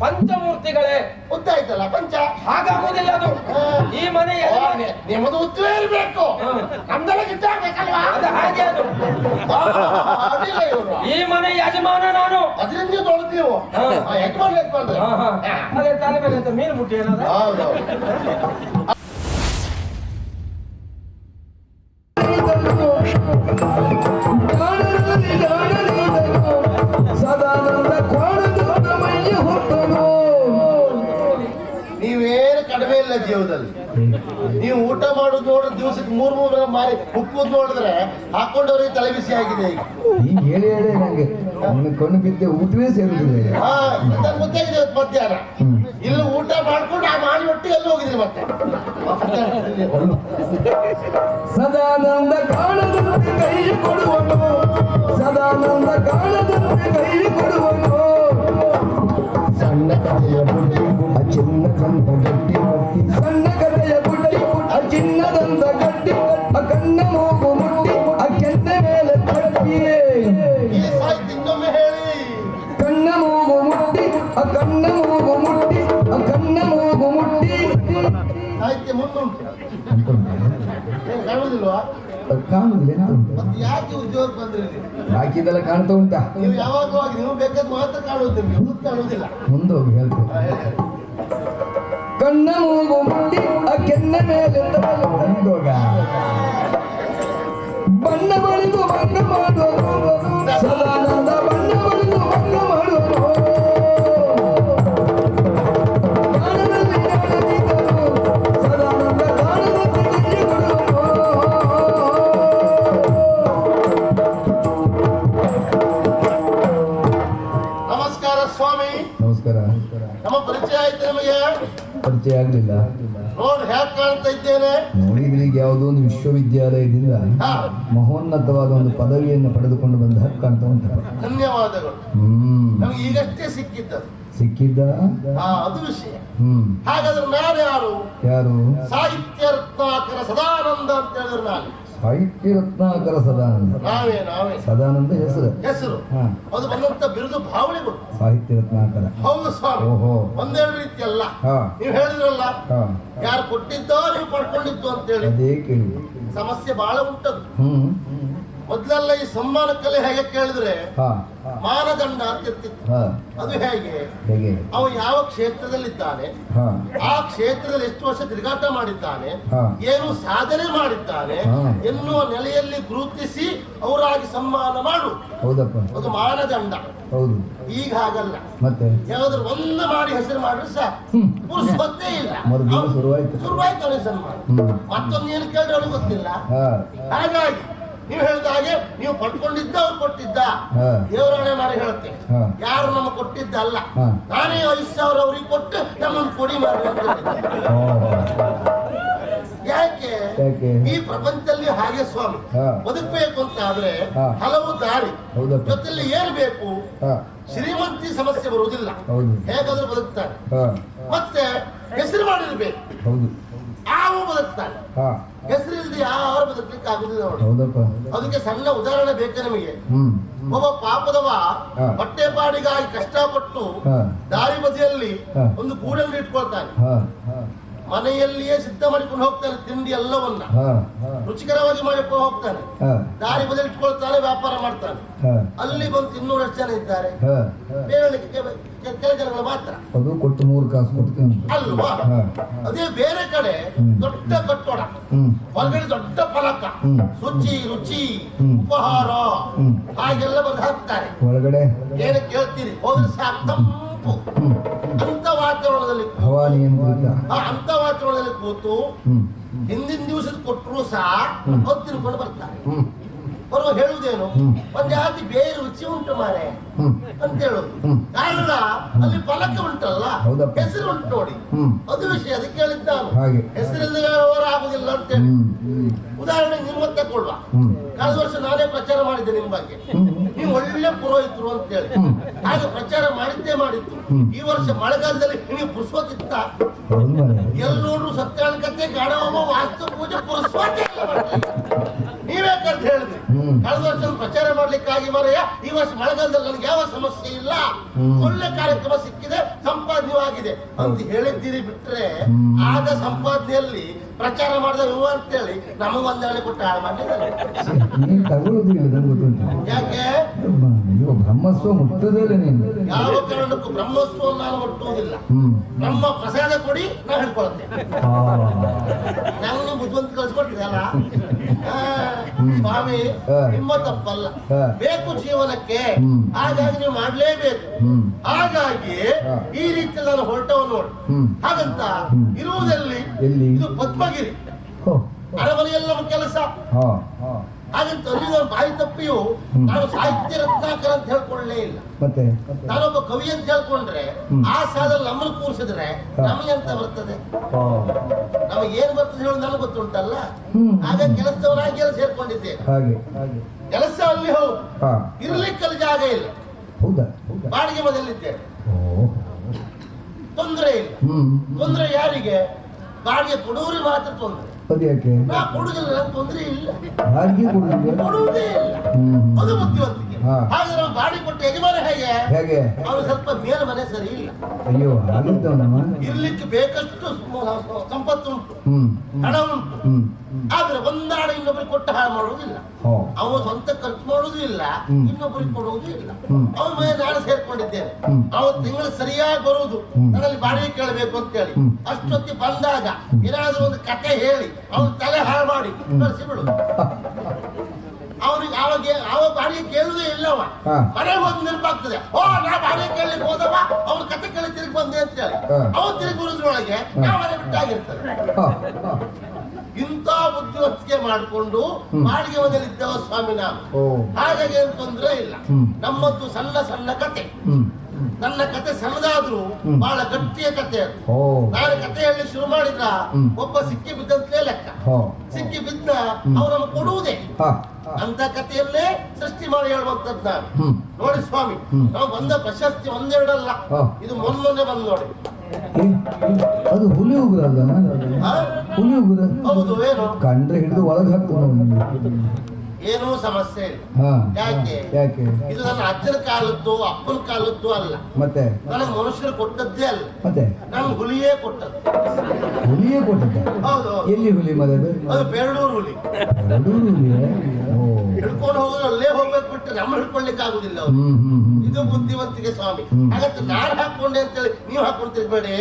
ಪಂಚಮೂರ್ತಿಗಳೇ. ಗೊತ್ತಾಯ್ತಲ್ಲ ಪಂಚ? ಹಾಗಾಗುವುದಿಲ್ಲ ಅದು. ಈ ಮನೆ ನಿಮ್ಮದು ಉತ್ತರೇ ಇರ್ಬೇಕು. ನಮ್ದೆಲ್ಲ ಗಿಟ್ಟಾಗ್ಬೇಕಲ್ವಾ ಅದು ಹಾಗೆ ಅದು. ಅಡ್ಡಿಲ್ಲ ಇವ್ರು. ಈ ಮನೆ ಯಜಮಾನ ನಾನು. ಅದರಿಂದ ದೊಡ್ಡ ನೀವು. ಹಾ. ಯಜಮಾನ್ ಯಜಮಾನ್ ಹಾ, ಹಾ. ಅದೇ ತಲೆ ಮೇಲೆ ಎಂತ ಮೀನು ಮುಟ್ಟಿ ಏನಾದ ಹೌದೌದು ಜೀವದಲ್ಲಿ ನೀವು ಊಟ ಮಾಡೋದು ನೋಡಿದ್ರೆ ದಿವಸಕ್ಕೆ ಮೂರ್ ಮೂರು ಮಾರಿ ಉಪ್ಪುದ್ ನೋಡಿದ್ರೆ ಹಾಕೊಂಡವ್ರಿಗೆ ತಲೆ ಬಿಸಿ ಆಗಿದೆ ಈಗ. ಈಗ ಹೇಳಿ ಹೇಳಿ ನಂಗೆ. ನನ್ನ ಕಣ್ಣು ಬಿದ್ದೆ ಊಟವೇ ಸೇರುದಿಲ್ಲ ಈಗ. ಹಾ ನನ್ಗೆ ಗೊತ್ತಾಗಿದೆ ಇವತ್ತು ಮಧ್ಯಾಹ್ನ. ಇಲ್ಲಿ ಊಟ ಮಾಡ್ಕೊಂಡು ಆ ಮಾಡಿ ಒಟ್ಟಿ ಎಲ್ಲಿ ಹೋಗಿದ್ರಿ ಮತ್ತೆ? ಸದಾನಂದ ಕಾಣದಂತೆ ಕೈ ಕೊಡುವನು. ಸದಾನಂದ ಕಾಣದಂತೆ ಕೈ ಕೊಡುವನು. ಕಾಣುದಿಲ್ವಾ? ಕಾಣುದಿಲ್ಲ? ಮತ್ತೆ ಯಾಕೆ ಉದ್ಯೋಗ ಬಂದಿರಲಿ ಕಾಣ್ತಾ ಉಂಟಾ? ನೀವು ನೀವು ಬೇಕಾದ ಮಾತ್ರ ಹೇಳ್ತೇನೆ. ಹೇಳಿ. ಕಣ್ಣ ಮೂಗು ಆ ಕೆನ್ನ ಮೇಲೆ ತರಲು ಮುಂದೋಗ. ಬಣ್ಣ ಬಳಿದು ಬಣ್ಣ ಮಾಡುವನು ಪರಿಚಯ ಆಗಲಿಲ್ಲ. ನೋಡ್ ಹ್ಯಾಕ್ ಕಾಣ್ತಾ ಇದ್ದೇನೆ. ಯಾವುದೋ ಒಂದು ವಿಶ್ವವಿದ್ಯಾಲಯದಿಂದ ಮಹೋನ್ನತವಾದ ಒಂದು ಪದವಿಯನ್ನು ಪಡೆದುಕೊಂಡು ಬಂದ ಹಕ್ಕು ಕಾಣ್ತಾ ಉಂಟು ಧನ್ಯವಾದಗಳು. ಹ್ಮ್. ನಮಗೆ ಈಗಷ್ಟೇ ಸಿಕ್ಕಿದ್ದ. ಸಿಕ್ಕಿದ್ದ? ಹಾ ಅದು ವಿಷಯ. ಹ್ಮ್. ಹಾಗಾದ್ರೆ ನಾನು ಯಾರು? ಯಾರು? ಸಾಹಿತ್ಯ ರತ್ನಾಕರ ಸದಾನಂದ ಅಂತ ಹೇಳಿದ್ರು ನಾನು. ಸಾಹಿತ್ಯ ರತ್ನಾಕರ ಸದಾನಂದ. ನಾವೇ ನಾವೇ. ಸದಾನಂದ ಹೆಸರು. ಹೆಸರು. ಅದು ಬಂದಂತ ಬಿರುದು ಭಾವನೆಗಳು. ಸಾಹಿತ್ಯ ರತ್ನಾಕರ. ಹೌದು ಸ್ವಾಮಿ. ಓಹೋ. ಒಂದೆರಡು ರೀತಿ ಅಲ್ಲ ಹಾ. ನೀವು ಹೇಳಿದ್ರಲ್ಲ? ಯಾರು ಕೊಟ್ಟಿದ್ದೋ ನೀವು ಪಡ್ಕೊಂಡಿದ್ದು ಅಂತೇಳಿ. ಅದೇ ಕೇಳಿ ಸಮಸ್ಯೆ ಬಹಳ ಉಂಟದ್ದು ಹ್ಮ್. ಮೊದ್ಲೆಲ್ಲ ಈ ಸಮ್ಮಾನ ಕಲೆ ಹೇಗೆ ಕೇಳಿದ್ರೆ ಮಾನದಂಡ ಅಂತ ಇರ್ತಿತ್ತು. ಅದು ಹೇಗೆ? ಅವ ಯಾವ ಕ್ಷೇತ್ರದಲ್ಲಿದ್ದಾನೆ? ಆ ಕ್ಷೇತ್ರದಲ್ಲಿ ಎಷ್ಟು ವರ್ಷ ತಿರುಗಾಟ ಮಾಡಿದ್ದಾನೆ? ಏನು ಸಾಧನೆ ಮಾಡಿದ್ದಾನೆ. ಎನ್ನುವ ನೆಲೆಯಲ್ಲಿ ಗುರುತಿಸಿ ಅವರಾಗಿ ಸಮ್ಮಾನ ಮಾಡು. ಹೌದಪ್ಪ. ಅದು ಮಾನದಂಡ. ಹೌದು. ಈಗ ಹಾಗಲ್ಲ. ಮತ್ತೆ? ಯಾವ್ದಾದ್ರು ಒಂದು ಮಾಡಿ ಹೆಸರು ಮಾಡಿದ್ರೆ ಸಾಕು. ಗೊತ್ತೇ ಪುರುಷೊತ್ತೇ ಇಲ್ಲ. ಶುರುವಾಯ್ತು. ಶುರುವಾಯ್ತು ಅವನಿಗೆ ಸನ್ಮಾನ. ಮತ್ತೊಂದು ಏನು ಕೇಳಿದ್ರೆ ಅವನಿಗೆ ಗೊತ್ತಿಲ್ಲ? ಹಾಗಾಗಿ ನೀವು ಹೇಳಿದ ಹಾಗೆ ನೀವು ಪಡ್ಕೊಂಡಿದ್ದ ಅವ್ರು ಕೊಟ್ಟಿದ್ದ. ದೇವರಾಣೆ ಮಾಡಿ ಹೇಳ್ತೇನೆ. ಯಾರು ನಮ್ಗೆ ಕೊಟ್ಟಿದ್ದ ಅಲ್ಲ. ನಾನೇ ಐದು ಸಾವಿರ ಅವ್ರಿಗೆ ಕೊಟ್ಟು ನಮ್ಮನ್ನು ಕೊಡಿ ಮಾಡಿ ಯಾಕೆ? ಈ ಪ್ರಪಂಚದಲ್ಲಿ ಹಾಗೆ ಸ್ವಾಮಿ. ಬದುಕಬೇಕು ಅಂತ ಆದ್ರೆ ಹಲವು ದಾರಿ. ಜೊತೆಲಿ ಏನ್ ಬೇಕು? ಶ್ರೀಮಂತಿ ಸಮಸ್ಯೆ ಬರುವುದಿಲ್ಲ. ಹೇಗಾದ್ರೂ ಬದುಕ್ತಾರೆ. ಮತ್ತೆ ಹೆಸರು ಮಾಡಿರ್ಬೇಕು. ಯಾವ ಬದುಕ್ತಾನೆ? ಹೆಸರು ಹೆಸರಿಲ್ಲದೆ ಯಾರು ಬದುಕಲಿಕ್ಕೆ ಆಗುದಿಲ್ಲ ಹೌದಪ್ಪ. ಅದಕ್ಕೆ ಸಣ್ಣ ಉದಾಹರಣೆ ಬೇಕು ನಮಗೆ. ಒಬ್ಬ ಪಾಪದವ ಬಟ್ಟೆಪಾಡಿಗಾಗಿ ಕಷ್ಟಪಟ್ಟು ದಾರಿ ಬದಿಯಲ್ಲಿ ಒಂದು ಕೂಡಲ್ಲಿ ಇಟ್ಕೊಳ್ತಾನೆ. ಮನೆಯಲ್ಲಿಯೇ ಸಿದ್ಧ ಮಾಡಿಕೊಂಡು ಹೋಗ್ತಾನೆ ತಿಂಡಿ ಎಲ್ಲವನ್ನ. ರುಚಿಕರವಾಗಿ ಮಾಡಿಕೊಂಡು ಹೋಗ್ತಾನೆ. ದಾರಿ ಬದಲಿಟ್ಕೊಳ್ತಾನೆ ಇಟ್ಕೊಳ್ತಾನೆ ವ್ಯಾಪಾರ ಮಾಡ್ತಾನೆ. ಅಲ್ಲಿ ಬಂದು ಇನ್ನೂರಷ್ಟು ಜನ ಇದ್ದಾರೆ. ಹಾ ಹಾ. ಬೇರೆಯವ್ರಿಗೆ ಕೆಲ ಕೆಲ ಜನಗಳು ಮಾತ್ರ. ಅದು ಕೊಟ್ಟು ಮೂರು ಕಾಸು ಕೊಡ್ತೀನಿ ಅಲ್ವಾ? ಅದೇ ಬೇರೆ ಕಡೆ ದೊಡ್ಡ ಕಟ್ಟೋಡ. ಹೊರಗಡೆ ದೊಡ್ಡ ಫಲಕ. ಶುಚಿ ರುಚಿ ಉಪಹಾರ. ಹಾಗೆಲ್ಲ ಬಂದು ಹಾಕ್ತಾರೆ. ಒಳಗಡೆ? ಏನು ಕೇಳ್ತೀರಿ ಹೋದ್ರೆ ಸಾಕು. ತಂಪು. ವಾತಾವರಣದಲ್ಲಿ ಅಂತ ವಾತಾವರಣದಲ್ಲಿ ಕೂತು ಹಿಂದಿನ ದಿವಸದ ಕೊಟ್ಟರು ಸಹ. ಹೊತ್ತು ತಿನ್ಕೊಂಡು ಬರ್ತಾರೆ. ಬರುವ ಹೇಳುವುದೇನು? ಹ್ಮ್. ಒಂದ್ ಜಾತಿ ಬೇರೆ ರುಚಿ ಉಂಟು ಮಾರೆ ಅಂತ ಹೇಳುದು. ಕಾರಣ ಅಲ್ಲಿ ಫಲಕ ಉಂಟಲ್ಲ. ಹೆಸರು ಉಂಟು ನೋಡಿ. ಅದು ವಿಷಯ ಅದಕ್ಕೆ ಹೇಳಿದ್ದ ನಾನು. ಹಾಗೆ. ಹೆಸರಿಲ್ಲದೆ ವ್ಯವಹಾರ ಆಗುದಿಲ್ಲ ಅಂತ ಹೇಳಿ ಉದಾಹರಣೆಗೆ ಹ್ಮ್ ಉದಾಹರಣೆ ನಿಮ್ಮ ತಗೊಳ್ಳುವ ಕಳೆದ ವರ್ಷ ನಾನೇ ಪ್ರಚಾರ ಮಾಡಿದ್ದೆ ನಿಮ್ ಬಗ್ಗೆ. ನೀವು ಒಳ್ಳೆ ಪುರೋಹಿತರು ಅಂತ ಹೇಳಿ ಹ್ಮ್. ಹಾಗೆ ಪ್ರಚಾರ ಮಾಡಿದ್ದೇ ಮಾಡಿತ್ತು ಈ ವರ್ಷ ಮಳೆಗಾಲದಲ್ಲಿ ನೀವು ಪುರುಷೋತಿತ್ತ ಎಲ್ಲರೂ ಸತ್ಯನಾರಾಯಣ ಗಾಢವಮ್ಮ ವಾಸ್ತು ಪೂಜೆ ಪುರುಷೋತಿ ನೀವೇ ಕರ್ತ ಹೇಳಿದ್ರಿ. ಕಳೆದ ವರ್ಷ ಪ್ರಚಾರ ಮಾಡ್ಲಿಕ್ಕಾಗಿ ಮರೆಯ ಈ ವರ್ಷ ಮಳೆಗಾಲದಲ್ಲಿ ನನಗೆ ಯಾವ ಸಮಸ್ಯೆ ಇಲ್ಲ. ಒಳ್ಳೆ ಕಾರ್ಯಕ್ರಮ ಸಿಕ್ಕಿದೆ ಸಂಪಾದನೆಯಾಗಿದೆ ಅಂತ ಹೇಳಿದ್ದೀರಿ ಬಿಟ್ರೆ ಆಗ ಆದ ಸಂಪಾದನೆಯಲ್ಲಿ ಪ್ರಚಾರ ಮಾಡಿದ ಹೇಳಿ ಅಂತೇಳಿ ನಮಗ ಒಂದೆರಡು ಕೊಟ್ಟು ಹಾಳು ಮಾಡಿದ್ದಾರೆ. ನೀನು ತಗೊಳ್ಳೋದು ಇಲ್ಲ ಗೊತ್ತುಂಟು. ಯಾಕೆ? ಅಯ್ಯೋ ಬ್ರಹ್ಮಸ್ವ ಮುಟ್ಟದಲ್ಲಿ ನೀನು. ಯಾವ ಕಾರಣಕ್ಕೂ ಬ್ರಹ್ಮಸ್ವ ನಾನು ಮುಟ್ಟುವುದಿಲ್ಲ. ಬ್ರಹ್ಮ ಪ್ರಸಾದ ಕೊಡಿ ನಾ ಹೇಳ್ಕೊಳ್ತೇನೆ ನಾನು ಬುದ್ಧಿವಂತ ಕಳ್ಸಿಕೊಟ್ಟಿದೆ ಬುದ್ಧಿವಂತ ಕಳಿಸ್ಕೊಟ್ಟಿದಲ್ಲ ಸ್ವಾಮಿ. ನಿಮ್ಮ ತಪ್ಪಲ್ಲ. ಬೇಕು ಜೀವನಕ್ಕೆ ಹಾಗಾಗಿ ನೀವು ಮಾಡ್ಲೇಬೇಕು. ಹಾಗಾಗಿ ಈ ರೀತಿ ನಾನು ಹೊರಟವ ನೋಡಿ. ಹಾಗಂತ. ಇರುವುದಲ್ಲಿ ಇದು ಪದ್ಮಗಿರಿ. ಅರಮನೆಯಲ್ಲ ನಮ್ಮ ಕೆಲಸ. ಹಾಗಂತ ಅಲ್ಲಿ ನಾನು ಬಾಯಿ ತಪ್ಪಿಯು ನಾನು ಸಾಹಿತ್ಯ ರತ್ನಾಕರ ಅಂತ ಹೇಳ್ಕೊಳ್ಳೇ ಇಲ್ಲ. ಮತ್ತೆ? ನಾನೊಬ್ಬ ಕವಿ ಅಂತ ಹೇಳ್ಕೊಂಡ್ರೆ ಆ ಸಾಲ ನಮ್ಮನ್ನು ಕೂರಿಸಿದ್ರೆ ನಮಗೆ ಅಂತ ಬರ್ತದೆ? ನಮಗೆ ಏನ್ ಬರ್ತದೆ ಹೇಳೋದು ನನಗೆ ಗೊತ್ತುಂಟಲ್ಲ. ಆಗ ಕೆಲಸದವರಾಗಿ ಅಲ್ಲಿ ಸೇರ್ಕೊಂಡಿದ್ದೇನೆ. ಹಾಗೆ. ಹಾಗೆ ಕೆಲಸ ಅಲ್ಲಿ ಹೌದು. ಹಾ. ಇರ್ಲಿಕ್ಕಲ್ಲಿ ಜಾಗ ಇಲ್ಲ. ಹೌದಾ? ಹೌದಾ ಬಾಡಿಗೆ ಮನೆಯಲ್ಲಿದ್ದೇನೆ ಓ. ತೊಂದರೆ ಇಲ್ಲ. ಹ್ಮ್ ತೊಂದರೆ ಯಾರಿಗೆ? ಬಾಡಿಗೆ ಕೊಡುವರಿಗೆ ಮಾತ್ರ ತೊಂದರೆ. ನಾ ಕೊಡುದಿಲ್ಲ ನಂಗೆ ತೊಂದರೆ ಇಲ್ಲ. ಬಾಡಿಗೆ ಕೊಡುವುದೇ ಇಲ್ಲ. ಹ್ಮ್. ಅದು ಬುದ್ಧಿವಂತಿಕೆ. ಹಾಗೆ ನಾವು ಬಾಡಿಗೆ ಕೊಟ್ಟು ಯಜಮಾನ ಹೇಗೆ? ಹೇಗೆ? ಸ್ವಲ್ಪ ಮೇಲು ಮನೆ ಸರಿ ಇಲ್ಲ. ಅಯ್ಯೋ ಇರ್ಲಿಕ್ಕೆ ಬೇಕಷ್ಟು ಸಂಪತ್ತು ಉಂಟು. ಹಣ ಉಂಟು. ಆದ್ರೆ ಒಂದಾಡ ಇನ್ನೊಬ್ಬರಿಗೆ ಕೊಟ್ಟು ಹಾಳು ಮಾಡುವುದಿಲ್ಲ. ಅವನು ಸ್ವಂತ ಖರ್ಚು ಮಾಡುವುದೂ ಇಲ್ಲ. ಇನ್ನೊಬ್ಬರಿಗೆ ಕೊಡುವುದೂ ಇಲ್ಲ. ಅವನ ಮನೆ ನಾನು ಸೇರ್ಕೊಂಡಿದ್ದೇನೆ. ಅವನು ತಿಂಗಳು ಸರಿಯಾಗಿ ಬರುವುದು. ನನ್ನಲ್ಲಿ ಬಾಡಿಗೆ ಕೇಳಬೇಕು ಅಂತ ಹೇಳಿ ಅಷ್ಟೊತ್ತಿ ಬಂದಾಗ ಏನಾದ್ರೂ ಒಂದು ಕತೆ ಹೇಳಿ ಅವನು ತಲೆ ಹಾಳು ಮಾಡಿ ಕಳಿಸಿ ಬಿಡುದು ಅವನಿಗೆ ಅವಾಗ ಅವ ಬಾಡಿಗೆ ಕೇಳುದೇ ಇಲ್ಲವ. ಮನೆ ಮನೆಗೆ ಹೋಗಿ ನೆನಪಾಗ್ತದೆ. ಓ ನಾ ಬಾಡಿಗೆ ಕೇಳಲಿಕ್ಕೆ ಹೋದವ ಅವ್ರ ಕತೆ ಕೇಳಿ ತಿರುಗಿ ಬಂದೆ ಅಂತ ಹೇಳಿ. ಅವನು ತಿರುಗಿ ಬರೋದ್ರೊಳಗೆ ನಾ ಮನೆ ಹಾ. ಇಂಥ ಬುದ್ಧಿವಂತಿಕೆ ಮಾಡಿಕೊಂಡು. ಬಾಡಿಗೆ ಮನೆಯಲ್ಲಿ ಇದ್ದೇವ ಸ್ವಾಮಿ ನಾವು ಹಾಗಾಗಿ ಏನು ತೊಂದರೆ ಇಲ್ಲ. ನಮ್ಮದ್ದು ಸಣ್ಣ ಸಣ್ಣ ಕತೆ. ನನ್ನ ಕತೆ ಸಣ್ಣದಾದ್ರೂ. ಬಹಳ ಗಟ್ಟಿಯ ಕತೆ ನಾನು ಕತೆ ಹೇಳಿ ಶುರು ಮಾಡಿದ್ರ ಒಬ್ಬ ಸಿಕ್ಕಿ ಬಿದ್ದಂತಲೇ ಲೆಕ್ಕ. ಸಿಕ್ಕಿ ಬಿದ್ದ ಅವ್ರ ಅವನು ಕೊಡುವುದೇ. ಅಂತ ಕಥೆಯಲ್ಲೇ ಸೃಷ್ಟಿ ಮಾಡಿ ಹೇಳುವಂತದ್ದು ನಾನು. ನೋಡಿ ಸ್ವಾಮಿ. ನಾವು ಬಂದ ಪ್ರಶಸ್ತಿ ಒಂದೆರಡಲ್ಲ. ಇದು ಮೊನ್ನೆ ಬಂದು ನೋಡಿ. ಅದು ಹುಲಿ ಉಗುರ ಅಲ್ಲ? ಹುಲಿ ಉಗುರ? ಹೌದು ಏನು? ಕಂಡ್ರೆ ಹಿಡಿದು ಒಳಗೆ ಹಾಕ್ತಾನೆ ನೀವು ಏನೂ ಸಮಸ್ಯೆ ಇಲ್ಲ. ಯಾಕೆ? ಯಾಕೆ? ಇದು ನನ್ನ ಅಜ್ಜನ ಕಾಲದ್ದು ಅಪ್ಪನ ಕಾಲದ್ದು ಅಲ್ಲ. ಮತ್ತೆ? ನನಗೆ ಮನುಷ್ಯರು ಕೊಟ್ಟದ್ದೇ ಅಲ್ಲ. ಮತ್ತೆ? ನಾನು ಹುಲಿಯೇ ಕೊಟ್ಟದ್ದು. ಹುಲಿಯೇ ಕೊಟ್ಟಿದ್ದ. ಎಲ್ಲಿ ಹುಲಿ ಮದದು ಅದು ಹುಲಿ. ಹಿಡ್ಕೊಂಡು ಹೋಗೋದು ಅಲ್ಲೇ ಹೋಗ್ಬೇಕು ಬಿಟ್ಟು ನಮ್ಮ ಹಿಡ್ಕೊಳ್ಲಿಕ್ಕೆ ಆಗುದಿಲ್ಲ ಅವ್ರು. ಹ್ಮ್ ಹ್ಮ್ ಹ್ಮ್. ಇದು ಬುದ್ಧಿವಂತಿಕೆ ಸ್ವಾಮಿ. ಹಾಗಂತ ನಾನ್ ಹಾಕೊಂಡೆ ಅಂತೇಳಿ ನೀವು ಹಾಕೊಂಡು ಬೇಡಿ.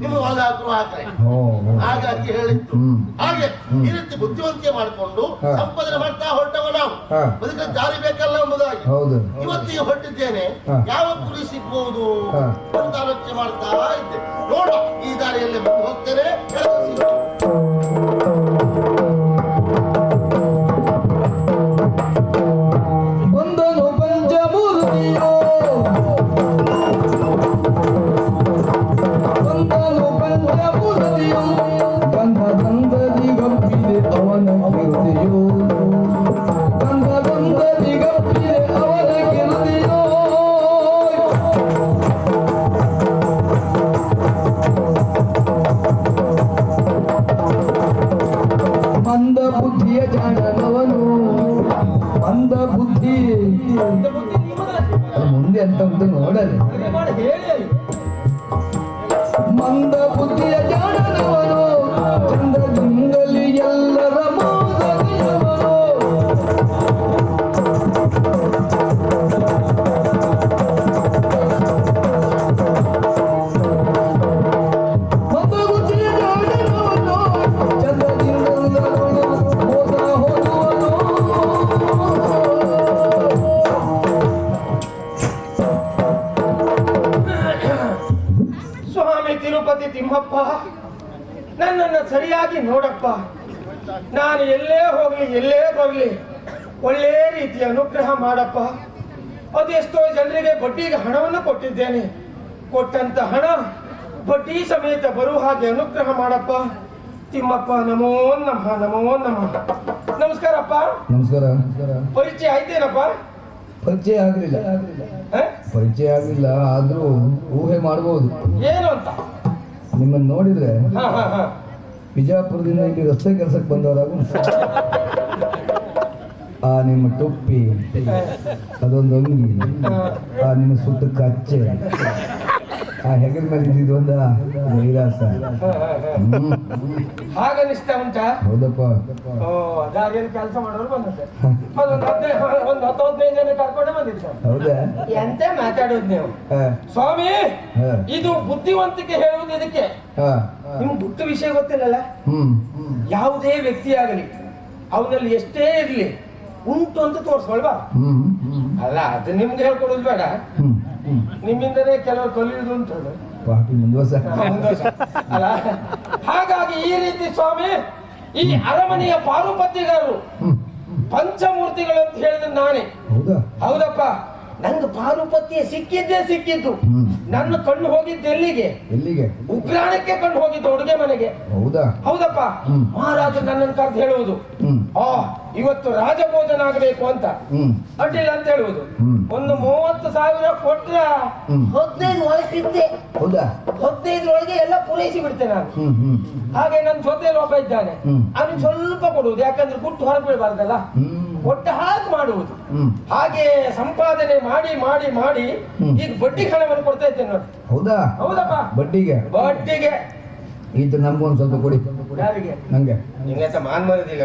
ನಿಮ್ಮ ಒಳಗೆ ಹಾಕರು ಹಾಕ್ರೆ. ಓ ಓ. ಹಾಗಾಗಿ ಹೇಳಿತ್ತು ಹ್ಮ್. ಹಾಗೆ. ಈ ರೀತಿ ಬುದ್ಧಿವಂತಿಕೆ ಮಾಡಿಕೊಂಡು ಹಾ. ಸಂಪಾದನೆ ಮಾಡ್ತಾ ಹೊರಟವ ನಾವು. ಹಾ. ಬದುಕ ದಾರಿ ಬೇಕಲ್ಲ ಎಂಬುದಾಗಿ. ಹೌದು. ಇವತ್ತಿಗೆ ಹೊರಟಿದ್ದೇನೆ. ಹಾ. ಯಾವ ಕುರಿ ಸಿಗ್ಬಹುದು ಹಾ. ಅಂತ ಆಲೋಚನೆ ಮಾಡ್ತಾ ಇದ್ದೆ. ನೋಡ ಈ ದಾರಿಯಲ್ಲಿ ಬಂದು ಹೋಗ್ತೇನೆ. ಸಿಗ್ತೇನೆ. ಮಂದ ಅಂತ ಉಂಟು ನೋಡಲಿ ಮಂದ ಬುದ್ಧಿಯ ಸರಿಯಾಗಿ ನೋಡಪ್ಪ. ನಾನು ಎಲ್ಲೇ ಹೋಗ್ಲಿ ಎಲ್ಲೇ ಬರಲಿ ಒಳ್ಳೆ ರೀತಿ ಅನುಗ್ರಹ ಮಾಡಪ್ಪ. ಅದೆಷ್ಟೋ ಜನರಿಗೆ ಬಡ್ಡಿಗೆ ಹಣವನ್ನು ಕೊಟ್ಟಿದ್ದೇನೆ. ಕೊಟ್ಟಂತ ಹಣ ಬಡ್ಡಿ ಸಮೇತ ಬರುವ ಹಾಗೆ ಅನುಗ್ರಹ ಮಾಡಪ್ಪ. ತಿಮ್ಮಪ್ಪ ನಮೋ ನಮಃ ನಮೋ ನಮಃ. ನಮಸ್ಕಾರಪ್ಪ. ನಮಸ್ಕಾರ. ಪರಿಚಯ ಆಯ್ತೇನಪ್ಪ? ಪರಿಚಯ ಆಗಲಿಲ್ಲ? ಪರಿಚಯ ಆಗಲಿಲ್ಲ ಆದ್ರೂ ಊಹೆ ಮಾಡಬಹುದು ಏನು ಅಂತ? ನಿಮ್ಮನ್ನು ನೋಡಿದ್ರೆ ಬಿಜಾಪುರದಿಂದ ಇಲ್ಲಿ ರಸ್ತೆ ಕೆಲಸಕ್ಕೆ ಬಂದವರಾಗ. ಆ ನಿಮ್ಮ ಟೊಪ್ಪಿ ಅದೊಂದು ಅಂಗಿ ಆ ನಿಮ್ಮ ಸುತ್ತ ಕಚ್ಚೆ. ಆ ಹೆಗಲ ಮೇಲೆ ಇದ್ದಿದ್ದು ಒಂದು. ಹಾಗನಿಸ್ತಾ ಉಂಟಾ? ಹೌದಪ್ಪ. ಓ ಅದಾಗೇನು ಕೆಲಸ ಮಾಡೋರು ಅದೊಂದು ಹದಿನೈದು ಒಂದು ಹತ್ತು ಹದಿನೈದು ಜನ ಕರ್ಕೊಂಡೆ ಬಂದಿರ್ತಾರೆ ಹೌದಾ? ಎಂತ ಮಾತಾಡೋದು ನೀವು? ಸ್ವಾಮಿ ಇದು ಬುದ್ಧಿವಂತಿಕೆ ಹೇಳುವುದು ಇದಕ್ಕೆ? ನಿಮ್ ಬುದ್ಧಿ ಗುಟ್ಟು ವಿಷಯ ಗೊತ್ತಿಲ್ಲಲ್ಲ? ಹ್ಮ್. ಯಾವುದೇ ವ್ಯಕ್ತಿ ಆಗಲಿ ಅವನಲ್ಲಿ ಎಷ್ಟೇ ಇರ್ಲಿ ಉಂಟು ಅಂತ ಹ್ಮ್. ಅಲ್ಲ ಅದು ನಿಮ್ಗೆ ಹೇಳ್ಕೊಡೋದು ಬೇಡ. ನಿಮ್ಮಿಂದನೇ ಕೆಲವರು ಕಲಿಯುವುದು ಉಂಟು ಅಲ್ಲ ಹಾಗಾಗಿ ಈ ರೀತಿ ಸ್ವಾಮಿ ಈ ಅರಮನೆಯ ಪಾರುಪತ್ಯಗಾರರು ಪಂಚಮೂರ್ತಿಗಳು ಅಂತ ಹೇಳಿದ್ರೆ ನಾನೇ. ಹೌದಾ? ಹೌದಪ್ಪ. ನಂಗೆ ಪಾರುಪತ್ಯ ಸಿಕ್ಕಿದ್ದೇ ಸಿಕ್ಕಿದ್ದು. ನನ್ನ ಕಣ್ಣು ಹೋಗಿದ್ದು ಎಲ್ಲಿಗೆ? ಎಲ್ಲಿಗೆ? ಉಗ್ರಾಣಕ್ಕೆ ಕಣ್ಣು ಹೋಗಿದ್ದು ಅಡುಗೆ ಮನೆಗೆ. ಹೌದಾ? ಹೌದಪ್ಪ. ಮಹಾರಾಜ ನನ್ನ ನನ್ನನ್ನು ಕರೆದು ಹೇಳುವುದು. ಆ ಇವತ್ತು ರಾಜಭೋಜನ ಆಗಬೇಕು ಅಂತ. ಅಡ್ಡಿಲ್ಲ ಅಂತ ಹೇಳುವುದು. ಒಂದು ಮೂವತ್ತು ಸಾವಿರ ಕೊಟ್ರ. ಹದಿನೈದು ಒಳಗೆ ಹೌದಾ? ಹದಿನೈದರೊಳಗೆ ಎಲ್ಲ ಪೂರೈಸಿ ಬಿಡ್ತೇನೆ ನಾನು. ಹಾಗೆ ನನ್ನ ಜೊತೆಯಲ್ಲಿ ಒಬ್ಬ ಇದ್ದಾನೆ. ಅವನು ಸ್ವಲ್ಪ ಕೊಡುವುದು. ಯಾಕಂದ್ರೆ ಗುಟ್ಟು ಹೊರಗೆ ಹ್ಮ್. ಒಟ್ಟು ಹಾಗೆ ಮಾಡುವುದು. ಹಾಗೆ ಸಂಪಾದನೆ ಮಾಡಿ ಮಾಡಿ ಮಾಡಿ ಈಗ ಬಡ್ಡಿ ಹಣವನ್ನು ಕೊಡ್ತಾ ಇದ್ದೇನೆ ನೋಡಿ. ಹೌದಾ? ಹೌದಪ್ಪ. ಬಡ್ಡಿಗೆ? ಬಡ್ಡಿಗೆ. ಇದು ನಮ್ಗೊಂದು ಸ್ವಲ್ಪ ಕೊಡಿ. ನಂಗೆ. ನಿಮ್ಗೆ ಮಾನ್ ಮರದಿಲ್ಲ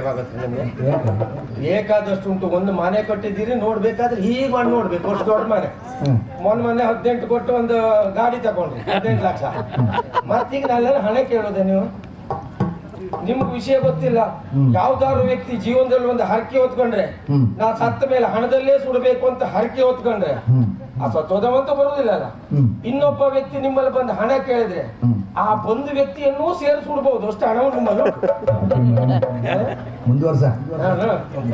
ಬೇಕಾದಷ್ಟು ಉಂಟು. ಒಂದು ಮನೆ ಕೊಟ್ಟಿದ್ದೀರಿ ನೋಡ್ಬೇಕಾದ್ರೆ ಹೀಗೆ ಮಾಡಿ ನೋಡ್ಬೇಕು. ಅಷ್ಟು ದೊಡ್ಡ ಮನೆ. ಮೊನ್ನೆ ಮೊನ್ನೆ ಹದಿನೆಂಟು ಕೊಟ್ಟು ಒಂದು ಗಾಡಿ ತಗೊಂಡ್ರಿ. ಹದಿನೆಂಟು ಲಕ್ಷ. ಮತ್ತೀಗ ನಲ್ಲೆಲ್ಲ ಹಣ ಕೇಳೋದೆ ನೀವು? ನಿಮ್ಗೆ ವಿಷಯ ಗೊತ್ತಿಲ್ಲ. ಯಾವ್ದಾದ್ರು ವ್ಯಕ್ತಿ ಜೀವನದಲ್ಲಿ ಒಂದು ಹರಕೆ ಹೊತ್ಕೊಂಡ್ರೆ ನಾ ಸತ್ತ ಮೇಲೆ ಹಣದಲ್ಲೇ ಸುಡಬೇಕು ಅಂತ ಹರಕೆ ಹೊತ್ಕೊಂಡ್ರೆ ಆ ಸತ್ವದವಂತೂ ಬರುವುದಿಲ್ಲ ಅಲ್ಲ ಇನ್ನೊಬ್ಬ ವ್ಯಕ್ತಿ ನಿಮ್ಮಲ್ಲಿ ಬಂದು ಹಣ ಕೇಳಿದ್ರೆ ಆ ಬಂದು ವ್ಯಕ್ತಿಯನ್ನು ಸೇರಿಸ್ಬಿಡ್ಬಹುದು ಅಷ್ಟು ಹಣವು ನಿಮ್ಮಲ್ಲಿ. ಮುಂದುವರ್ಸ.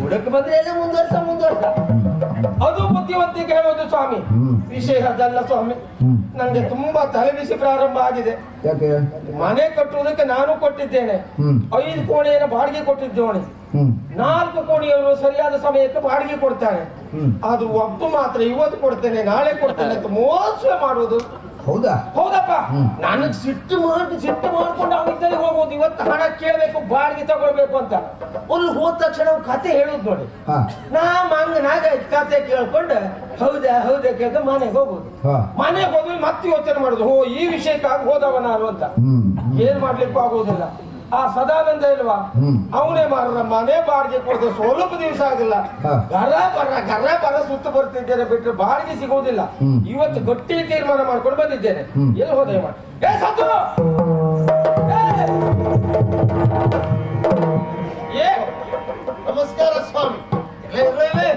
ಬುಡಕ್ಕೆ ಬಂದ್ರೆ ಎಲ್ಲ ಮುಂದುವರ್ಸ ಮುಂದುವರ್ಸ. ಅದು ಬುದ್ಧಿವಂತಿಕೆ ಹೇಳೋದು ಸ್ವಾಮಿ. ವಿಶೇಷ ವಿಷಯ ಅದಲ್ಲ ಸ್ವಾಮಿ. ನಂಗೆ ತುಂಬಾ ತಲೆಬಿಸಿ ಪ್ರಾರಂಭ ಆಗಿದೆ. ಮನೆ ಕಟ್ಟುವುದಕ್ಕೆ ನಾನು ಕೊಟ್ಟಿದ್ದೇನೆ. ಐದು ಕೋಣೆಯನ್ನು ಬಾಡಿಗೆ ಕೊಟ್ಟಿದ್ದೇನೆ ನಾಲ್ಕು ಕೋಣೆಯವರು ಸರಿಯಾದ ಸಮಯಕ್ಕೆ ಬಾಡಿಗೆ ಕೊಡ್ತಾರೆ. ಅದು ಒಬ್ಬ ಮಾತ್ರ ಇವತ್ತು ಕೊಡ್ತೇನೆ ನಾಳೆ ಕೊಡ್ತೇನೆ ಅಂತ ಮೋಸ ಮಾಡುವುದು. ಹೌದಾ? ಹೌದಪ್ಪ. ನನಗ್ ಸಿಟ್ಟು ಮಾಡಿ ಸಿಟ್ಟು ಮಾಡ್ಕೊಂಡು ಅವನಿಗೆ ಹೋಗ್ಬೋದು ಇವತ್ತು ಹಣ ಕೇಳಬೇಕು ಬಾಡಿಗೆ ತಗೊಳ್ಬೇಕು ಅಂತ. ಅಲ್ಲಿ ಹೋದ ತಕ್ಷಣ ಕತೆ ಹೇಳುದು ನೋಡಿ. ನಾ ಮಂಗ ನಾಗ ಕತೆ ಕೇಳ್ಕೊಂಡು ಹೌದಾ ಹೌದಾ ಕೇಳ್ಕೊಂಡು ಮನೆಗೆ ಹೋಗುದು. ಹಾ. ಮನೆಗೆ ಹೋದ್ಮೇಲೆ ಮತ್ತೆ ಯೋಚನೆ ಮಾಡುದು. ಹೋ ಈ ವಿಷಯಕ್ಕಾಗಿ ಹೋದವ ನಾನು ಅಂತ. ಏನ್ ಮಾಡ್ಲಿಕ್ಕೂ ಆಗುವುದಿಲ್ಲ ಆ ಸದಾನಂದ ಇಲ್ವಾ. ಅವನೇ ಮಾರ ಮನೆ ಬಾಡಿಗೆ ಕೊಡದೆ ಸ್ವಲ್ಪ ದಿವಸ ಆಗಿಲ್ಲ. ಗರ ಬರ ಗರ ಬರ ಸುತ್ತ ಬರ್ತಿದ್ದೇನೆ ಬಿಟ್ಟರೆ ಬಾಡಿಗೆ ಸಿಗುವುದಿಲ್ಲ ಇವತ್ತು ಗಟ್ಟಿ ತೀರ್ಮಾನ ಮಾಡ್ಕೊಂಡು ಬಂದಿದ್ದೇನೆ. ಎಲ್ಲಿ ಹೋದ? ಏ ಸತ್ತು ಏ! ನಮಸ್ಕಾರ ಸ್ವಾಮಿ.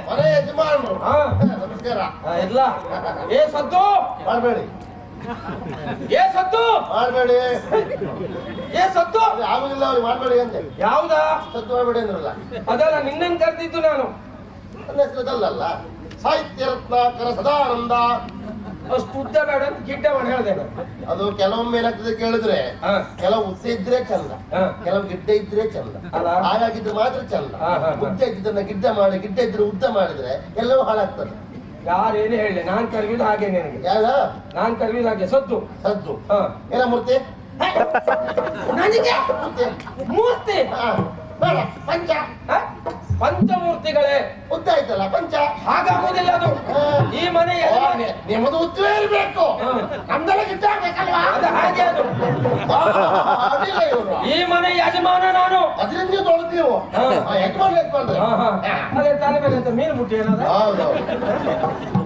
ಮನೆ ಯಜಮಾನರು ಹಾ. ನಮಸ್ಕಾರ ಇಲ್ಲ ಏ ಸತ್ತು ಮಾಡಬೇಡಿ ಏ ಸತ್ತು? ಮಾಡಬೇಡಿ. ಏ ಸತ್ತು? ಆಗುದಿಲ್ಲ ಅವ್ರಿಗೆ ಮಾಡಬೇಡಿ ಅಂದೆ ಯಾವ್ದಾ? ಸತ್ತು ಮಾಡಬೇಡಿ ಅಂದ್ರಲ್ಲ. ಅದಲ್ಲ ನಿನ್ನನ್ನು ಕರೆದಿದ್ದು ನಾನು. ನನ್ನ ಹೆಸರದಲ್ಲ ಸಾಹಿತ್ಯ ರತ್ನಾಕರ ಸದಾನಂದ. ಅಷ್ಟು ಉದ್ದ ಬೇಡ ಅಂತ ಗಿಡ್ಡ ಮಾಡಿ ಹೇಳ್ದೆ. ಅದು ಕೆಲವೊಮ್ಮೆ ಏನಾಗ್ತದೆ ಕೇಳಿದ್ರೆ. ಕೆಲವು ಉದ್ದ ಇದ್ರೆ ಚಂದ. ಕೆಲವು ಗಿಡ್ಡ ಇದ್ರೆ ಚಂದ. ಹಾಳಾಗಿದ್ರೆ ಹಾಗಾಗಿದ್ರೆ ಮಾತ್ರ ಚಂದ. ಉದ್ದ ಇದ್ದದನ್ನ ಗಿಡ್ಡ ಮಾಡಿ ಗಿಡ್ಡ ಇದ್ರೆ ಉದ್ದ ಮಾಡಿದ್ರೆ ಎಲ್ಲವೂ ಹಾಳಾಗ್ತದೆ. ಯಾರೇನೇ ಹೇಳಿ ನಾನ್ ಕರ್ವಿದ ಹಾಗೆ ನಿನಗೆ. ಯಾರ? ನಾನ್ ಕರ್ವಿದ ಹಾಗೆ ಸದ್ದು. ಸದ್ದು. ಹಾ. ಏನ ಮೂರ್ತಿ? ನನಗೆ? ಮೂರ್ತಿ. ಬೇಡ ಪಂಚ. ಹ? ಪಂಚಮೂರ್ತಿಗಳೇ. ಉದ್ದ ಆಯ್ತಲ್ಲ ಪಂಚ? ಹಾಗಾಗುದಿಲ್ಲ ಅದು. ಈ ಮನೆ ನಿಮ್ಮದು ಉದ್ದವೇ ಇರಬೇಕು. ಹಾ. ನಮ್ದೆಲ್ಲ ಆಗ್ಬೇಕಲ್ವಾ? ಅದು ಹಾಗೆ ಅದು. ಇವರು. ಈ ಮನೆ ಯಜಮಾನ ನಾನು. ಅದರಿಂದ ತೊಳ್ತೀವೋ ನೀವು. ಹಾ. ಯಜಮಾನ್ ಯಜಮಾನ್ರೆ ಹ, ಹ. ಅದೇ ತಲೆ ಮೇಲೆ ಅಂತ ಮೀನು ಮುಟ್ಟಿ ಏನಾದ್ರು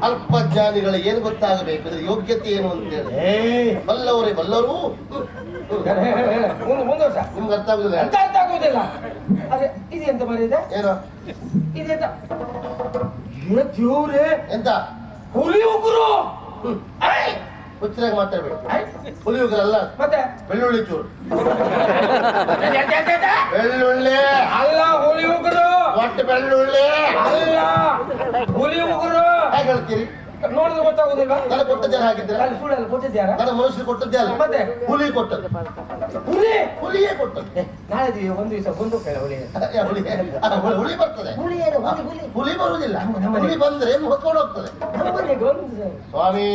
ಅಲ್ಪ ಜಾನಿಗಳ ಏನು ಗೊತ್ತಾಗಬೇಕು? ಇದ್ರ ಯೋಗ್ಯತೆ ಏನು ಅಂತ ಹೇಳಿ. ಬಲ್ಲವರೇ ಬಲ್ಲವರು. ಮುಂದೆ ಮುಂದುವರ್ಸ ನಿಮ್ಗೆ ಅರ್ಥ ಆಗುದಿಲ್ಲ. ಅರ್ಥ ಆಗುದಿಲ್ಲ. ಅದೇ ಇದು ಎಂತ ಮರಿದೆ ಏನು? ಇದೆಂತ ಏ ದೇವ್ರೇ. ಎಂತ? ಹುಲಿ ಉಗುರು. ಐ! ಹುಚ್ಚರಾಗಿ ಮಾತಾಡ್ಬೇಕು. ಐ! ಅಲ್ಲ ಮತ್ತೆ? ಬೆಳ್ಳುಳ್ಳಿ ಚೂರು? ಬೆಳ್ಳುಳ್ಳಿ. ಅಲ್ಲ ಹುಲಿ ಉಗುರು. ಒಟ್ಟು ಬೆಳ್ಳುಳ್ಳಿ. ಅಲ್ಲ ಹುಲಿ ಉಗುರು. ಹೇಗೆ ಹೇಳ್ತೀರಿ? ನೋಡಿದ್ರೆ ಗೊತ್ತಾಗುದಿಲ್ಲ. ನನಗೆ ಕೊಟ್ಟದ್ದೇ ಹಾಗಿದ್ರೆ ಅಲ್ಲಿ ಸುಳ್ಳಲ್ಲಿ ಕೊಟ್ಟಿದ್ಯಾರ? ನನ್ನ ಮನುಷ್ಯರು ಕೊಟ್ಟದ್ದೇ ಅಲ್ಲ. ಮತ್ತೆ? ಹುಲಿ ಕೊಟ್ಟದ್ದು. ಹುಲಿ? ಹುಲಿಯೇ ಕೊಟ್ಟದ್ದು. ನಾಳೆ ದಿವ್ಯ ಒಂದು ದಿವಸ ಬಂದು ಕೇಳ ಹುಲಿ. ಹುಲಿ? ಹುಲಿ- ಬರ್ತದೆ. ಹುಲಿ ಏನು ಹುಲಿ ಹುಲಿ? ಹುಲಿ ಬರುವುದಿಲ್ಲ. ಹುಲಿ ಬಂದ್ರೆ ಹೊತ್ಕೊಂಡು ಹೋಗ್ತದೆ. ಸ್ವಾಮಿ?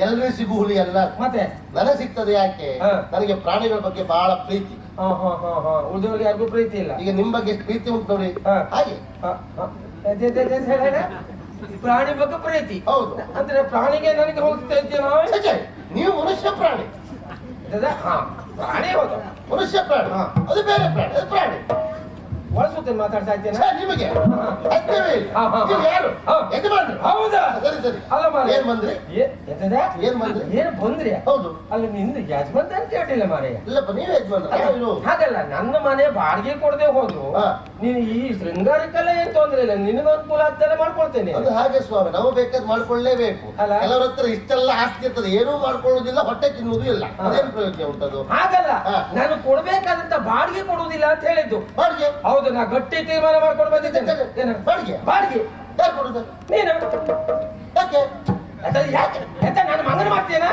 ಎಲ್ರಿಗೂ ಸಿಗು ಹುಲಿ ಅಲ್ಲ. ಮತ್ತೆ? ನನಗೆ ಸಿಗ್ತದೆ ಯಾಕೆ? ಹಾ. ನನಗೆ ಪ್ರಾಣಿಗಳ ಬಗ್ಗೆ ಬಹಳ ಪ್ರೀತಿ. ಹಾ ಹಾ ಹಾ ಹಾ. ಉಳಿದವ್ರಿಗೆ ಯಾರಿಗೂ ಪ್ರೀತಿ ಇಲ್ಲ. ಈಗ ನಿಮ್ ಬಗ್ಗೆ ಪ್ರೀತಿ ಉಂಟು ನೋಡಿ. ಹಾಗೆ? ಪ್ರಾಣಿ ಬಗ್ಗೆ ಪ್ರೀತಿ. ಹೌದು. ಅಂದ್ರೆ ಪ್ರಾಣಿಗೆ ನನಗೆ ಹೋಗ್ತಾ ಇದ್ದೇನೋ ನೀವು? ಮನುಷ್ಯ ಪ್ರಾಣಿ. ಹಾ ಪ್ರಾಣಿ ಹೌದು. ಮನುಷ್ಯ ಪ್ರಾಣಿ. ಹಾ. ಅದು ಬೇರೆ ಪ್ರಾಣಿ ಅದು ಪ್ರಾಣಿ. ಒಳಸುತ್ತೆ ಮಾತಾಡ್ತಾ ಇದ್ದೇನೆ ನಿಮಗೆ. ನೀವು ಯಾರು. ಯಜಮಾನ್ರು. ಹೌದಾ? ಸರಿ ಸರಿ. ಅಲ್ಲ ಮಾರ ಏನ್ ಬಂದ್ರಿ? ಎಂತದೆ? ಏನ್ ಬಂದ್ರಿ? ಏನು ಬಂದ್ರಿ? ಹೌದು. ಅಲ್ಲ ನಿಂದು ಯಜಮಾನ್ ಅಂತ ಹೇಳಿಲ್ಲ ಮಾರೇ ಇಲ್ಲಪ್ಪ ನೀವೇ ಯಜಮಾನ್ ಹಾಗಲ್ಲ ನನ್ನ ಮನೆ ಬಾಡಿಗೆ ಕೊಡದೆ ಹೋದ್ರು. ಹಾ. ನೀನು ಈ ಶೃಂಗಾರಕ್ಕೆಲ್ಲ ಏನ್ ತೊಂದ್ರೆ ಇಲ್ಲ? ನಿನಗೆ ಅನುಕೂಲ ಆಗ್ತಾನೆ ಮಾಡ್ಕೊಳ್ತೇನೆ. ಅದು ಹಾಗೆ ಸ್ವಾಮಿ ನಾವು ಬೇಕಾದ್ರೆ ಮಾಡ್ಕೊಳ್ಳೇಬೇಕು. ಅಲ್ಲ? ಕೆಲವರ ಹತ್ರ ಇಷ್ಟೆಲ್ಲ ಆಸ್ತಿ ಇರ್ತದೆ ಏನೂ ಮಾಡ್ಕೊಳ್ಳೋದಿಲ್ಲ ಹೊಟ್ಟೆ ತಿನ್ನುವುದು ಇಲ್ಲ. ಅದೇನ್ ಪ್ರಯೋಜನ ಉಂಟದು? ಹಾಗಲ್ಲ. ಹಾ. ನಾನು ಕೊಡ್ಬೇಕಾದಂತ ಬಾಡಿಗೆ ಕೊಡುವುದಿಲ್ಲ ಅಂತ ಹೇಳಿದ್ದು. ಬಾಡಿಗೆ? ಹೌದು ನಾ ಗಟ್ಟಿ ತೀರ್ಮಾನ ಮಾಡ್ಕೊಂಡು ಬಂದಿದ್ದೇನೆ. ಏನು? ಬಾಡಿಗೆ? ಬಾಡಿಗೆ. ಯಾರು ಕೊಡುದು? ನೀನು. ಯಾಕೆ? ಯಾಕೆ? ಎಂತ ನಾನು ಮಂಗನ ಮಾಡ್ತೀಯನ?